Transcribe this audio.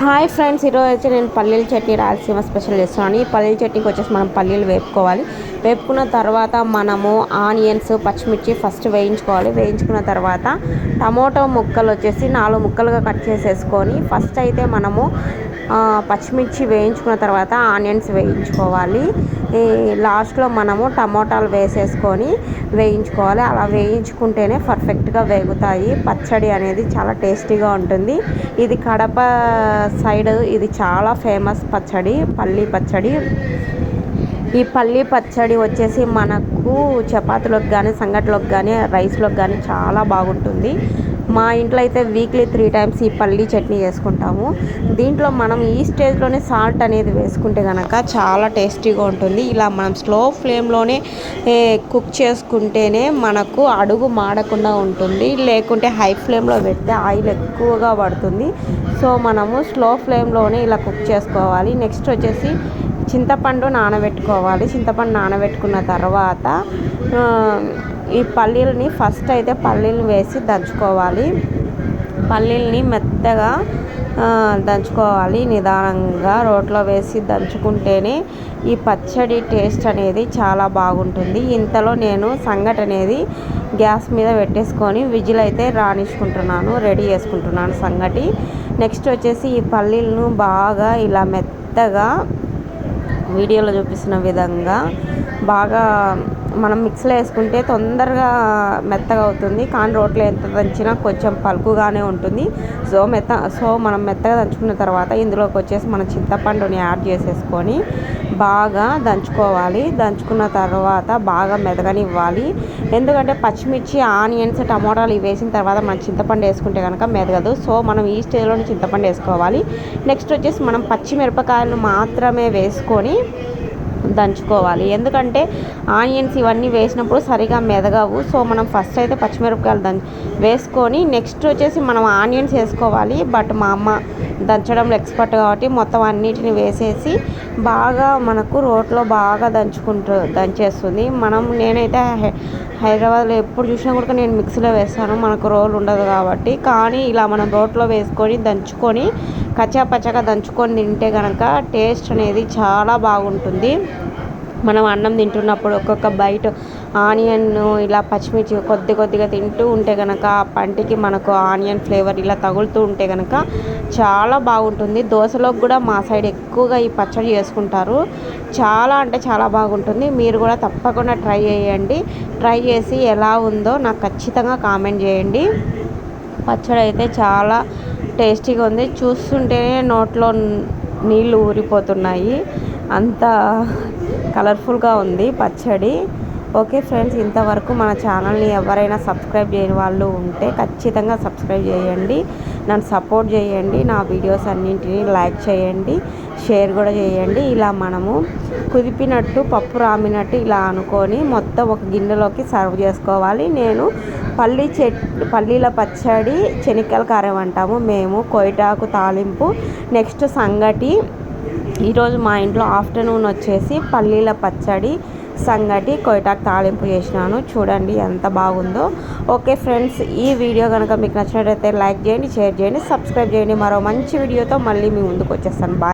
Hi friends ఈరోజు వచ్చి నేను పల్లీల చట్నీ రాయలసీమ స్పెషల్ చేస్తున్నాను. ఈ పల్లీల చట్నీకి వచ్చేసి మనం పల్లీలు వేపుకోవాలి. వేపుకున్న తర్వాత మనము ఆనియన్స్ పచ్చిమిర్చి ఫస్ట్ వేయించుకోవాలి. వేయించుకున్న తర్వాత టమోటో ముక్కలు వచ్చేసి నాలుగు ముక్కలుగా కట్ చేసేసుకొని ఫస్ట్ అయితే మనము పచ్చిమిర్చి వేయించుకున్న తర్వాత ఆనియన్స్ వేయించుకోవాలి. లాస్ట్లో మనము టమోటాలు వేసేసుకొని వేయించుకోవాలి. అలా వేయించుకుంటేనే పర్ఫెక్ట్గా వేగుతాయి. పచ్చడి అనేది చాలా టేస్టీగా ఉంటుంది. ఇది కడప సైడ్ ఇది చాలా ఫేమస్ పచ్చడి పల్లి పచ్చడి. ఈ పల్లి పచ్చడి వచ్చేసి మనకు చపాతీలోకి కానీ సంగట్లోకి కానీ రైస్లోకి కానీ చాలా బాగుంటుంది. మా ఇంట్లో అయితే వీక్లీ త్రీ టైమ్స్ ఈ పల్లీ చట్నీ చేసుకుంటాము. దీంట్లో మనం ఈ స్టేజ్లోనే సాల్ట్ అనేది వేసుకుంటే కనుక చాలా టేస్టీగా ఉంటుంది. ఇలా మనం స్లో ఫ్లేమ్లోనే కుక్ చేసుకుంటేనే మనకు అడుగు మాడకుండా ఉంటుంది. లేకుంటే హై ఫ్లేమ్లో పెడితే ఆయిల్ ఎక్కువగా పడుతుంది. సో మనము స్లో ఫ్లేమ్లోనే ఇలా కుక్ చేసుకోవాలి. నెక్స్ట్ వచ్చేసి చింతపండు నానబెట్టుకోవాలి. చింతపండు నానబెట్టుకున్న తర్వాత ఈ పల్లీలని ఫస్ట్ అయితే పల్లీలు వేసి దంచుకోవాలి. పల్లీలని మెత్తగా దంచుకోవాలి. నిదానంగా రోట్లో వేసి దంచుకుంటేనే ఈ పచ్చడి టేస్ట్ అనేది చాలా బాగుంటుంది. ఇంతలో నేను సంగటి అనేది గ్యాస్ మీద పెట్టేసుకొని విజిల్ అయితే రాణించుకుంటున్నాను రెడీ చేసుకుంటున్నాను సంగటి. నెక్స్ట్ వచ్చేసి ఈ పల్లీలను బాగా ఇలా మెత్తగా వీడియోలో చూపిస్తున్న విధంగా బాగా మనం మిక్స్లో వేసుకుంటే తొందరగా మెత్తగా అవుతుంది. కానీ రోట్లో ఎంత దంచినా కొంచెం పలుకుగానే ఉంటుంది. సో మెత్త సో మనం మెత్తగా దంచుకున్న తర్వాత ఇందులోకి వచ్చేసి మన చింతపండుని యాడ్ చేసేసుకొని బాగా దంచుకోవాలి. దంచుకున్న తర్వాత బాగా మెదగనివ్వాలి. ఎందుకంటే పచ్చిమిర్చి ఆనియన్స్ టమోటాలు ఇవి వేసిన తర్వాత మనం చింతపండు వేసుకుంటే కనుక మెదగదు. సో మనం ఈ స్టేజ్లోనే చింతపండు వేసుకోవాలి. నెక్స్ట్ వచ్చేసి మనం పచ్చిమిరపకాయలు మాత్రమే వేసుకొని దంచుకోవాలి. ఎందుకంటే ఆనియన్స్ ఇవన్నీ వేసినప్పుడు సరిగా మెదగవు. సో మనం ఫస్ట్ అయితే పచ్చిమిరపకాయలు దంచ వేసుకొని నెక్స్ట్ వచ్చేసి మనం ఆనియన్స్ వేసుకోవాలి. బట్ మా అమ్మ దంచడంలో ఎక్స్పర్ట్ కాబట్టి మొత్తం అన్నిటిని వేసేసి బాగా మనకు రోట్లో బాగా దంచుకుంటూ దంచేస్తుంది. మనం నేనైతే హైదరాబాద్లో ఎప్పుడు చూసినా కూడా నేను మిక్సీలో వేస్తాను. మనకు రోల్ ఉండదు కాబట్టి. కానీ ఇలా మనం రోట్లో వేసుకొని దంచుకొని కచ్చాపచ్చగా దంచుకొని తింటే కనుక టేస్ట్ అనేది చాలా బాగుంటుంది. మనం అన్నం తింటున్నప్పుడు ఒక్కొక్క బయట ఆనియన్ ఇలా పచ్చిమిర్చి కొద్ది కొద్దిగా తింటూ ఉంటే కనుక ఆ పంటికి మనకు ఆనియన్ ఫ్లేవర్ ఇలా తగులుతూ ఉంటే కనుక చాలా బాగుంటుంది. దోశలోకి కూడా మా సైడ్ ఎక్కువగా ఈ పచ్చడి చేసుకుంటారు. చాలా అంటే చాలా బాగుంటుంది. మీరు కూడా తప్పకుండా ట్రై చేయండి. ట్రై చేసి ఎలా ఉందో నాకు ఖచ్చితంగా కామెంట్ చేయండి. పచ్చడి అయితే చాలా టేస్టీగా ఉంది. చూస్తుంటేనే నోట్లో నీళ్ళు ఊరిపోతున్నాయి. అంత కలర్ఫుల్గా ఉంది పచ్చడి. ఓకే ఫ్రెండ్స్ ఇంతవరకు మన ఛానల్ని ఎవరైనా సబ్స్క్రైబ్ చేయని వాళ్ళు ఉంటే ఖచ్చితంగా సబ్స్క్రైబ్ చేయండి. నన్ను సపోర్ట్ చేయండి. నా వీడియోస్ అన్నింటినీ లైక్ చేయండి. షేర్ కూడా చేయండి. ఇలా మనము కుదిపినట్టు పప్పు రామినట్టు ఇలా అనుకొని మొత్తం ఒక గిన్నెలోకి సర్వ్ చేసుకోవాలి. నేను పల్లీ చెట్ పల్లీల పచ్చడి చెనిక్కల కారం అంటాము మేము కొయిటాకు తాలింపు నెక్స్ట్ సంగటి. ఈరోజు మా ఇంట్లో ఆఫ్టర్నూన్ వచ్చేసి పల్లీల పచ్చడి సంగటి కొయిటాకు తాలింపు చేసినాను. చూడండి ఎంత బాగుందో. ఓకే ఫ్రెండ్స్ ఈ వీడియో కనుక మీకు నచ్చినట్లయితే లైక్ చేయండి షేర్ చేయండి సబ్స్క్రైబ్ చేయండి. మరో మంచి వీడియోతో మళ్ళీ మీ ముందుకు వచ్చేస్తాను. బాయ్.